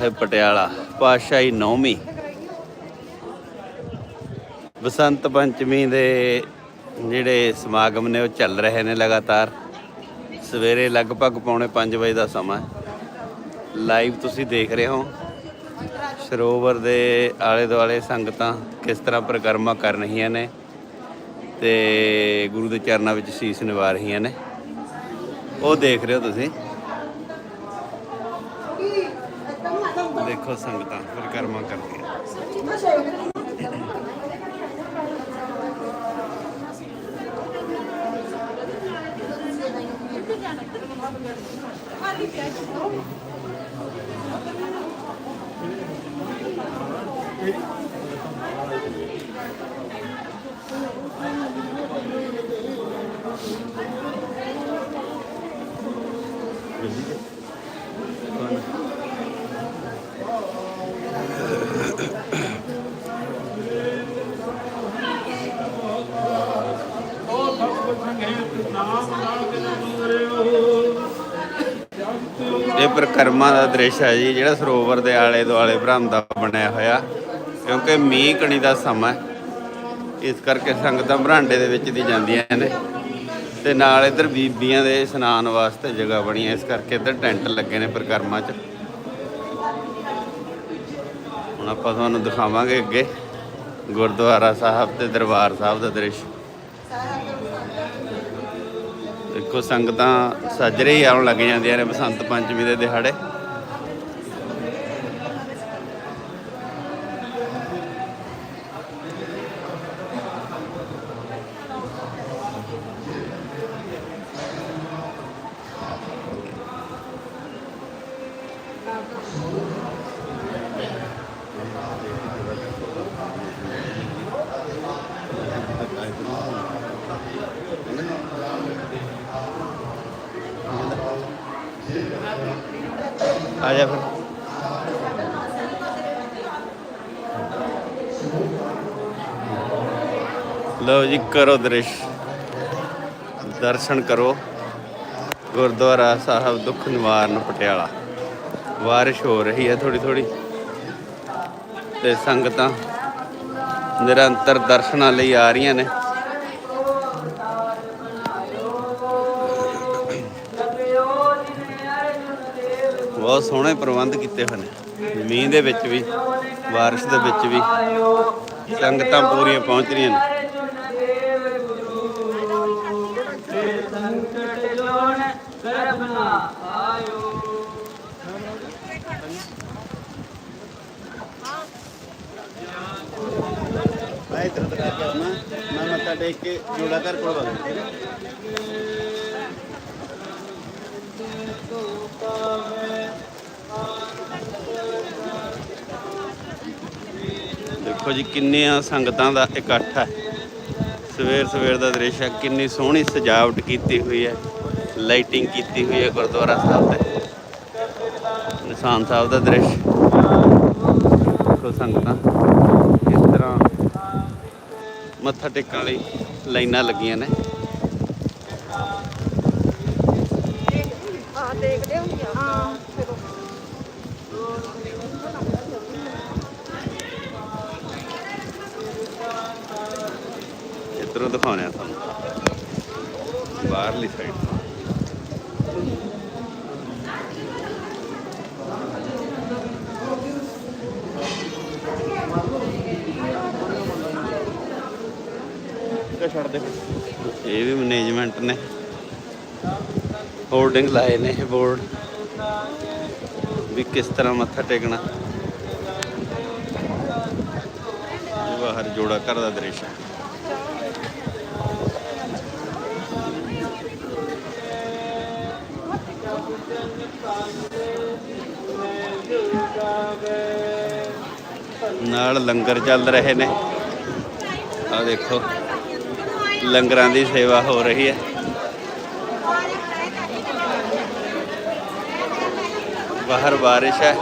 ਹੈ ਪਟਿਆਲਾ, ਪਾਤਸ਼ਾਹੀ ਨੌਵੀਂ। ਬਸੰਤ ਪੰਚਮੀ ਦੇ ਜਿਹੜੇ ਸਮਾਗਮ ਨੇ, ਉਹ ਚੱਲ ਰਹੇ ਨੇ ਲਗਾਤਾਰ। ਸਵੇਰੇ ਲਗਭਗ ਪੌਣੇ 5 ਵਜੇ ਦਾ ਸਮਾਂ ਲਾਈਵ ਤੁਸੀਂ ਦੇਖ ਰਹੇ ਹੋ। ਸਰੋਵਰ ਦੇ ਆਲੇ ਦੁਆਲੇ ਸੰਗਤਾਂ ਕਿਸ ਤਰ੍ਹਾਂ ਪ੍ਰਕਰਮਾ ਕਰ ਰਹੀਆਂ ਨੇ ਤੇ ਗੁਰੂ ਦੇ ਚਰਨਾਂ ਵਿੱਚ ਸੀਸ ਨਿਵਾ ਰਹੀਆਂ ਨੇ। ਉਹ ਦੇਖ ਰਹੇ ਹੋ ਤੁਸੀਂ। ਦੇਖੋ ਸੰਗਤਾਂ ਪਰਿਕਰਮਾ ਕਰਦੀਆਂ ਇਹ ਪ੍ਰਕਰਮਾ ਦਾ ਦ੍ਰਿਸ਼ ਹੈ ਜੀ, ਜਿਹੜਾ ਸਰੋਵਰ ਦੇ ਆਲੇ ਦੁਆਲੇ ਬਰਾਮਦਾ ਬਣਿਆ ਹੋਇਆ, ਕਿਉਂਕਿ ਮੀਂਹ ਕਣੀ ਦਾ ਸਮਾਂ ਇਸ ਕਰਕੇ ਸੰਗਤਾਂ ਬਰਾਂਡੇ ਦੇ ਵਿੱਚ ਦੀ ਜਾਂਦੀਆਂ ਨੇ। ਤੇ ਨਾਲ ਇੱਧਰ ਬੀਬੀਆਂ ਦੇ ਇਸ਼ਨਾਨ ਵਾਸਤੇ ਜਗ੍ਹਾ ਬਣੀ ਹੈ, ਇਸ ਕਰਕੇ ਇੱਧਰ ਟੈਂਟ ਲੱਗੇ ਨੇ ਪ੍ਰਕਰਮਾ 'ਚ। ਹੁਣ ਆਪਾਂ ਤੁਹਾਨੂੰ ਦਿਖਾਵਾਂਗੇ ਅੱਗੇ ਗੁਰਦੁਆਰਾ ਸਾਹਿਬ ਤੇ ਦਰਬਾਰ ਸਾਹਿਬ ਦਾ ਦ੍ਰਿਸ਼। ਦੇਖੋ ਸੰਗਤਾਂ ਸੱਜਰੇ ਹੀ ਆਉਣ ਲੱਗ ਜਾਂਦੀਆਂ ਨੇ ਬਸੰਤ ਪੰਚਮੀ ਦੇ ਦਿਹਾੜੇ। ਆ ਜਾ ਫਿਰ। ਲਓ ਜੀ, ਕਰੋ ਦ੍ਰਿਸ਼। ਦਰਸ਼ਨ ਕਰੋ। ਗੁਰਦੁਆਰਾ ਸਾਹਿਬ ਦੁੱਖ ਨਿਵਾਰਨ ਪਟਿਆਲਾ। ਬਾਰਿਸ਼ ਹੋ ਰਹੀ ਹੈ ਥੋੜੀ ਥੋੜੀ ਤੇ ਸੰਗਤਾਂ ਨਿਰੰਤਰ ਦਰਸ਼ਨਾਂ ਲਈ ਆ ਰਹੀਆਂ ਨੇ। ਬਹੁਤ ਸੋਹਣੇ ਪ੍ਰਬੰਧ ਕੀਤੇ ਹੋਏ ਨੇ। ਮੀਂਹ ਦੇ ਵਿੱਚ ਵੀ ਬਾਰਿਸ਼ ਦੇ ਵਿੱਚ ਵੀ, ਸੰਗਤਾਂ ਪੂਰੀਆਂ ਪਹੁੰਚ ਰਹੀਆਂ ਨੇ। ਮੈਂ ਇਧਰ ਤੱਕ ਕੇ ਮੈਂ ਮੱਥਾ ਟੇਕ ਕੇ ਜੋੜਾ ਘਰ ਕੋਲ ਵਗ ਦੇਖੋ ਜੀ, ਕਿੰਨੀਆਂ ਸੰਗਤਾਂ ਦਾ ਇਕੱਠ ਹੈ। ਸਵੇਰ ਸਵੇਰ ਦਾ ਦ੍ਰਿਸ਼ ਹੈ, ਕਿੰਨੀ ਸੋਹਣੀ ਸਜਾਵਟ ਕੀਤੀ ਹੋਈ ਹੈ, ਲਾਈਟਿੰਗ ਕੀਤੀ ਹੋਈ ਹੈ ਗੁਰਦੁਆਰਾ ਸਾਹਿਬ ਤੇ। ਨਿਸ਼ਾਨ ਸਾਹਿਬ ਦਾ ਦ੍ਰਿਸ਼। ਦੇਖੋ ਸੰਗਤਾਂ ਇਸ ਤਰ੍ਹਾਂ ਮੱਥਾ ਟੇਕਣ ਲਈ ਲਾਈਨਾਂ ਲੱਗੀਆਂ ਨੇ। ਇੱਧਰੋਂ ਦਿਖਾਉਣੇ ਆ ਤੁਹਾਨੂੰ। ਬਾਹਰਲੀ ਸਾਈਡ ਛੱਡ ਦੇ। ਇਹ ਵੀ ਮੈਨੇਜਮੈਂਟ ਨੇ। ਹੋਰਡਿੰਗ ਲਾਏ ਨੇ ਇਹ ਬੋਰਡ ਵੀ ਕਿਸ ਤਰ੍ਹਾਂ ਮੱਥਾ ਟੇਕਣਾ। ਇਹ ਬਾਹਰ ਜੋੜਾ ਘਰ ਦਾ ਦ੍ਰਿਸ਼ ਹੈ। ਨਾਲ ਲੰਗਰ ਚੱਲ ਰਹੇ ਨੇ। ਆ ਦੇਖੋ, ਲੰਗਰਾਂ ਦੀ ਸੇਵਾ ਹੋ ਰਹੀ ਹੈ। ਬਾਹਰ ਬਾਰਿਸ਼ ਹੈ।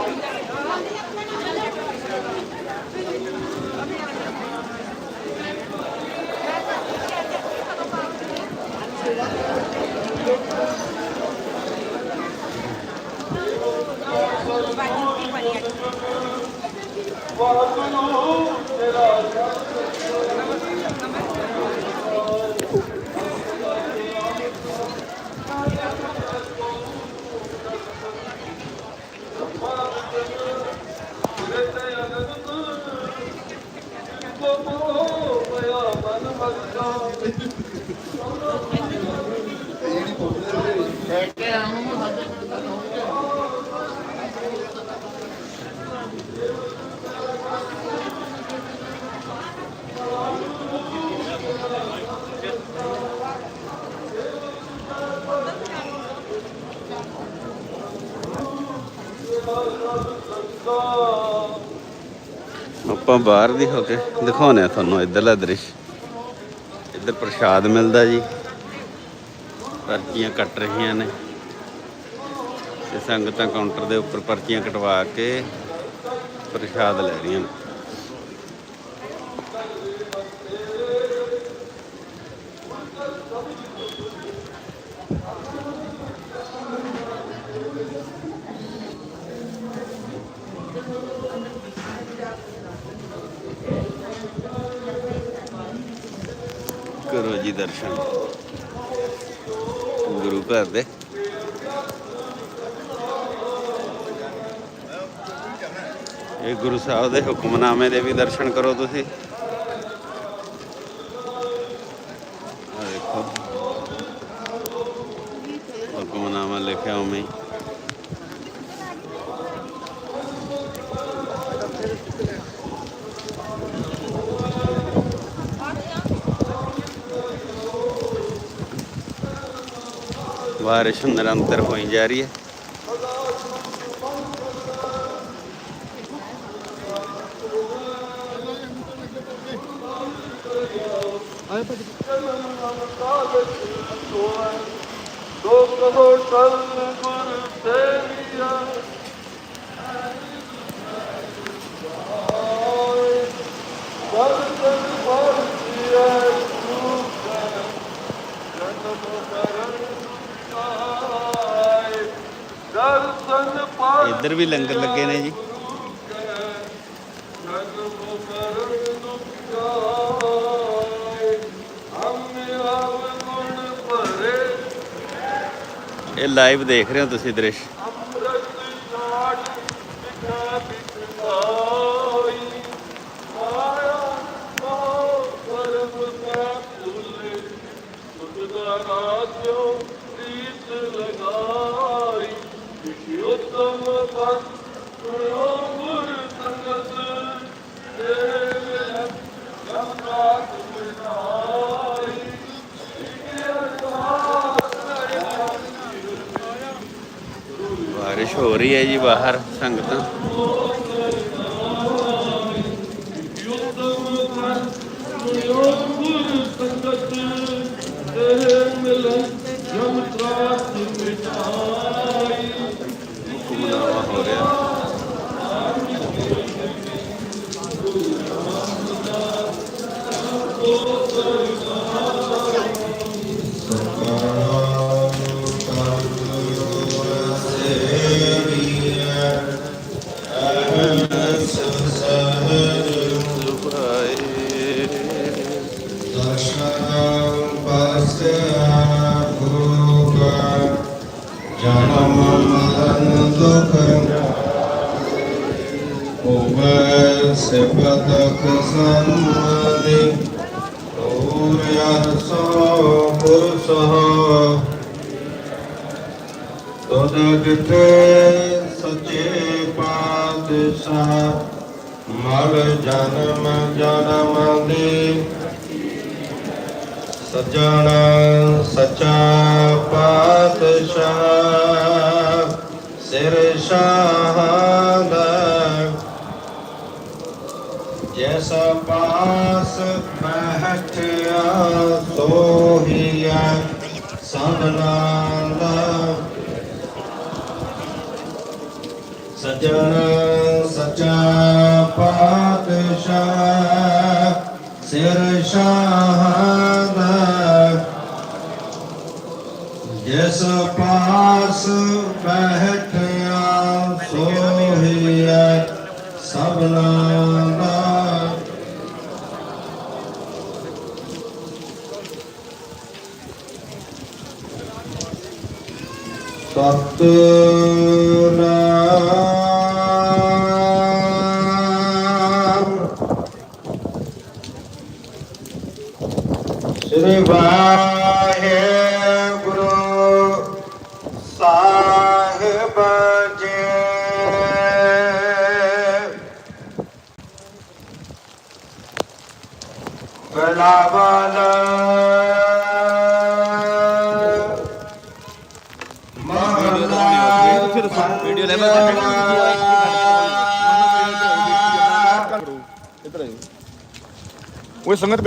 ਜਿਹੜੀ ਬੋਲਦੇ ਹੈ ਕਿ ਆਮ ਆਪਾਂ ਬਾਹਰ ਦੀ ਹੋ ਕੇ ਦਿਖਾਉਨੇ ਆ ਤੁਹਾਨੂੰ ਇੱਧਰਲਾ ਦ੍ਰਿਸ਼। ਇੱਧਰ ਪ੍ਰਸ਼ਾਦ ਮਿਲਦਾ ਜੀ। ਪਰਚੀਆਂ ਕੱਟ ਰਹੀਆਂ ਨੇ। ਤੇ ਸੰਗਤਾਂ ਕਾਊਂਟਰ ਦੇ ਉੱਪਰ ਪਰਚੀਆਂ ਕਟਵਾ ਕੇ ਪ੍ਰਸ਼ਾਦ ਲੈ ਰਹੀਆਂ ਨੇ। ਦਰਸ਼ਨ। ਗੁਰੂ ਘਰ ਦੇ। ਇਹ ਗੁਰੂ ਸਾਹਿਬ ਦੇ ਹੁਕਮਨਾਮੇ ਦੇ ਵੀ ਦਰਸ਼ਨ ਕਰੋ ਤੁਸੀਂ ਆਹ ਦੇਖੋ ਹੁਕਮਨਾਮਾ ਲਿਖਿਆ ਉਵੇਂ ਹੀ। ਬਾਰਿਸ਼ ਨਿਰੰਤਰ ਹੋਈ ਜਾ ਰਹੀ ਹੈ ਦਰਸ਼ਨ ਪਾਏ ਇੱਧਰ ਵੀ ਲੰਗਰ ਲੱਗੇ ਨੇ ਜੀ। ਇਹ ਲਾਈਵ ਦੇਖ ਰਹੇ ਹੋ ਤੁਸੀਂ ਦ੍ਰਿਸ਼। ਬਾਰਿਸ਼ ਹੋ ਰਹੀ ਹੈ ਜੀ ਬਾਹਰ ਸੰਗਤਾਂ। ਸਿਫਤਕ ਸੰਮਦੀ ਹੋਰ ਅਰਸੋ ਗੁਰ ਸਹਾ ਤੁਧ ਸੱਚੇ ਪਾਤਸ਼ਾਹ ਮਲ ਜਨਮ ਜਨਮ ਦੇ ਸਜਣ ਸਚਾ ਪਾਤਸ਼ਾਹ, ਸਿਰ ਸ਼ਾਹਦ। ਜੈਸ ਪਾਸ ਬਹਿਠਿਆ ਸੋਹੀਆ ਸਭਨਾਂਦ ਸਜਣ ਸਚਾ ਪਾਤਸ਼ਾਹ ਸਿਰ ਸ਼ਾਹਦ ਜਿਸ ਪਾਸ ਬਹਿਠਿਆ ਸੋਹੀਐ ਸਭਨਾ ਦਾ। ਸਤਨਾਮ ਬਲਾਵਲ ਮਹਲਾ ਵੀਡੀਓ ਲੈ ਉਹ ਸੰਗਤ